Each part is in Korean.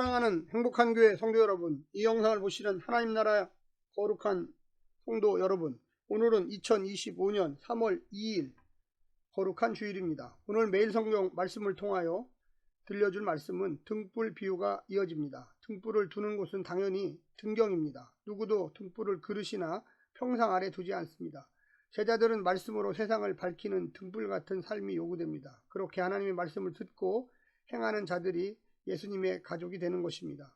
행복한 교회 성도 여러분, 이 영상을 보시는 하나님 나라 거룩한 성도 여러분, 오늘은 2025년 3월 2일 거룩한 주일입니다. 오늘 매일 성경 말씀을 통하여 들려줄 말씀은 등불 비유가 이어집니다. 등불을 두는 곳은 당연히 등경입니다. 누구도 등불을 그릇이나 평상 아래 두지 않습니다. 제자들은 말씀으로 세상을 밝히는 등불 같은 삶이 요구됩니다. 그렇게 하나님의 말씀을 듣고 행하는 자들이 예수님의 가족이 되는 것입니다.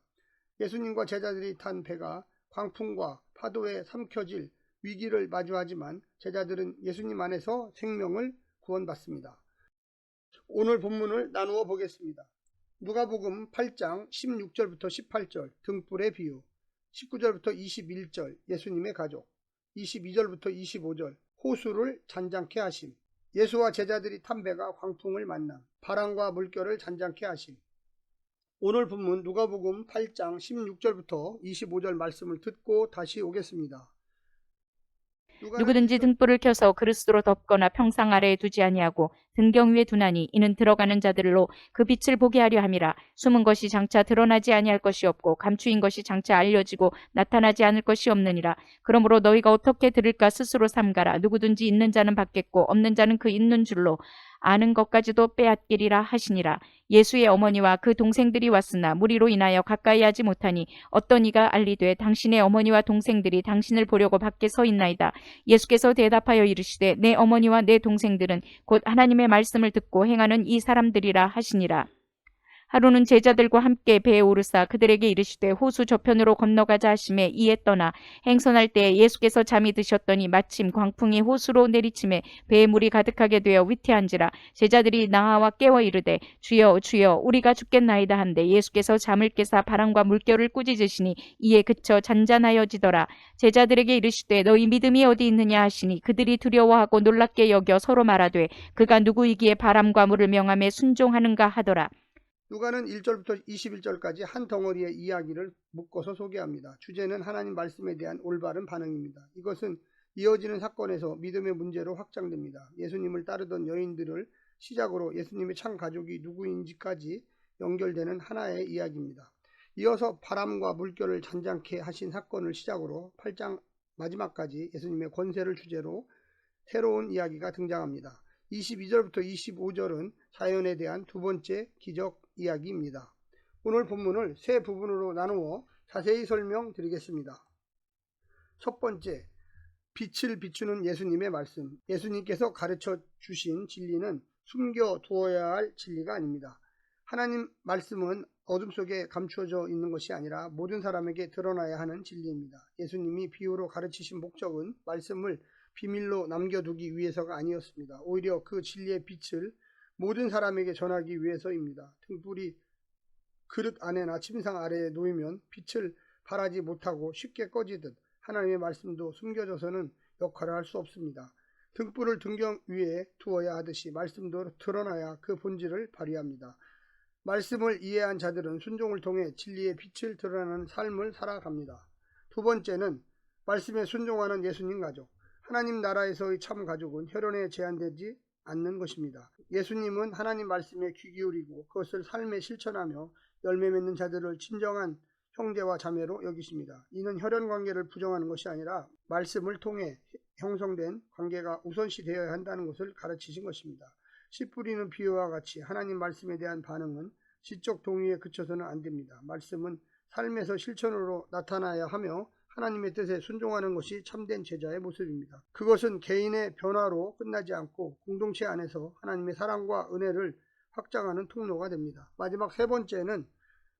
예수님과 제자들이 탄 배가 광풍과 파도에 삼켜질 위기를 마주하지만 제자들은 예수님 안에서 생명을 구원받습니다. 오늘 본문을 나누어 보겠습니다. 누가복음 8장 16절부터 18절 등불의 비유 19절부터 21절 예수님의 가족 22절부터 25절 호수를 잔잔케 하심 예수와 제자들이 탄 배가 광풍을 만남 바람과 물결을 잔잔케 하심 오늘 본문 누가복음 8장 16절부터 25절 말씀을 듣고 다시 오겠습니다. 누구든지 등불을 켜서 그릇으로 덮거나 평상 아래에 두지 아니하고 등경 위에 두나니 이는 들어가는 자들로 그 빛을 보게 하려 함이라. 숨은 것이 장차 드러나지 아니할 것이 없고 감추인 것이 장차 알려지고 나타나지 않을 것이 없느니라. 그러므로 너희가 어떻게 들을까 스스로 삼가라. 누구든지 있는 자는 받겠고 없는 자는 그 있는 줄로 아는 것까지도 빼앗기리라 하시니라 예수의 어머니와 그 동생들이 왔으나 무리로 인하여 가까이 하지 못하니 어떤 이가 알리되 당신의 어머니와 동생들이 당신을 보려고 밖에 서 있나이다 예수께서 대답하여 이르시되 내 어머니와 내 동생들은 곧 하나님의 말씀을 듣고 행하는 이 사람들이라 하시니라. 하루는 제자들과 함께 배에 오르사 그들에게 이르시되 호수 저편으로 건너가자 하심에 이에 떠나 행선할 때 예수께서 잠이 드셨더니 마침 광풍이 호수로 내리침에 배에 물이 가득하게 되어 위태한지라 제자들이 나와 깨워 이르되 주여 주여 우리가 죽겠나이다 한데 예수께서 잠을 깨사 바람과 물결을 꾸짖으시니 이에 그쳐 잔잔하여지더라. 제자들에게 이르시되 너희 믿음이 어디 있느냐 하시니 그들이 두려워하고 놀랍게 여겨 서로 말하되 그가 누구이기에 바람과 물을 명함에 순종하는가 하더라 누가는 1절부터 21절까지 한 덩어리의 이야기를 묶어서 소개합니다. 주제는 하나님 말씀에 대한 올바른 반응입니다. 이것은 이어지는 사건에서 믿음의 문제로 확장됩니다. 예수님을 따르던 여인들을 시작으로 예수님의 참 가족이 누구인지까지 연결되는 하나의 이야기입니다. 이어서 바람과 물결을 잔잔케 하신 사건을 시작으로 8장 마지막까지 예수님의 권세를 주제로 새로운 이야기가 등장합니다. 22절부터 25절은 자연에 대한 두 번째 기적 이야기입니다. 오늘 본문을 세 부분으로 나누어 자세히 설명드리겠습니다. 첫 번째, 빛을 비추는 예수님의 말씀. 예수님께서 가르쳐 주신 진리는 숨겨 두어야 할 진리가 아닙니다. 하나님 말씀은 어둠 속에 감추어져 있는 것이 아니라 모든 사람에게 드러나야 하는 진리입니다. 예수님이 비유로 가르치신 목적은 말씀을 비밀로 남겨두기 위해서가 아니었습니다. 오히려 그 진리의 빛을 모든 사람에게 전하기 위해서입니다. 등불이 그릇 안에나 침상 아래에 놓이면 빛을 발하지 못하고 쉽게 꺼지듯 하나님의 말씀도 숨겨져서는 역할을 할 수 없습니다. 등불을 등경 위에 두어야 하듯이 말씀도 드러나야 그 본질을 발휘합니다. 말씀을 이해한 자들은 순종을 통해 진리의 빛을 드러나는 삶을 살아갑니다. 두 번째는 말씀에 순종하는 예수님 가족. 하나님 나라에서의 참 가족은 혈연에 제한되지 않는 것입니다. 예수님은 하나님 말씀에 귀 기울이고 그것을 삶에 실천하며 열매 맺는 자들을 진정한 형제와 자매로 여기십니다. 이는 혈연 관계를 부정하는 것이 아니라 말씀을 통해 형성된 관계가 우선시 되어야 한다는 것을 가르치신 것입니다. 씨 뿌리는 비유와 같이 하나님 말씀에 대한 반응은 지적 동의에 그쳐서는 안 됩니다. 말씀은 삶에서 실천으로 나타나야 하며 하나님의 뜻에 순종하는 것이 참된 제자의 모습입니다. 그것은 개인의 변화로 끝나지 않고 공동체 안에서 하나님의 사랑과 은혜를 확장하는 통로가 됩니다. 마지막 세 번째는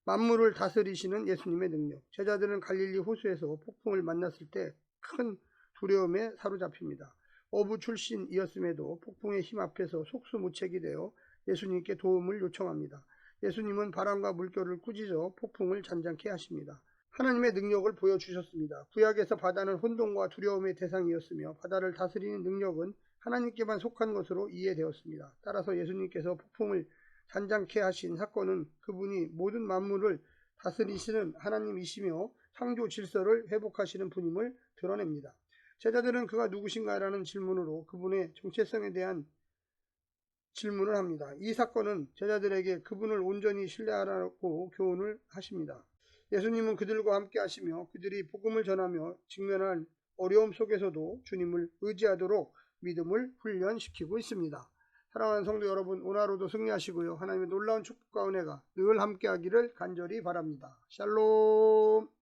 만물을 다스리시는 예수님의 능력. 제자들은 갈릴리 호수에서 폭풍을 만났을 때 큰 두려움에 사로잡힙니다. 어부 출신이었음에도 폭풍의 힘 앞에서 속수무책이 되어 예수님께 도움을 요청합니다. 예수님은 바람과 물결을 꾸짖어 폭풍을 잔잔케 하십니다. 하나님의 능력을 보여주셨습니다. 구약에서 바다는 혼돈과 두려움의 대상이었으며 바다를 다스리는 능력은 하나님께만 속한 것으로 이해되었습니다. 따라서 예수님께서 폭풍을 잔잔케 하신 사건은 그분이 모든 만물을 다스리시는 하나님이시며 창조 질서를 회복하시는 분임을 드러냅니다. 제자들은 그가 누구신가라는 질문으로 그분의 정체성에 대한 질문을 합니다. 이 사건은 제자들에게 그분을 온전히 신뢰하라고 교훈을 하십니다. 예수님은 그들과 함께 하시며 그들이 복음을 전하며 직면한 어려움 속에서도 주님을 의지하도록 믿음을 훈련시키고 있습니다. 사랑하는 성도 여러분, 오늘 하루도 승리하시고요. 하나님의 놀라운 축복과 은혜가 늘 함께하기를 간절히 바랍니다. 샬롬.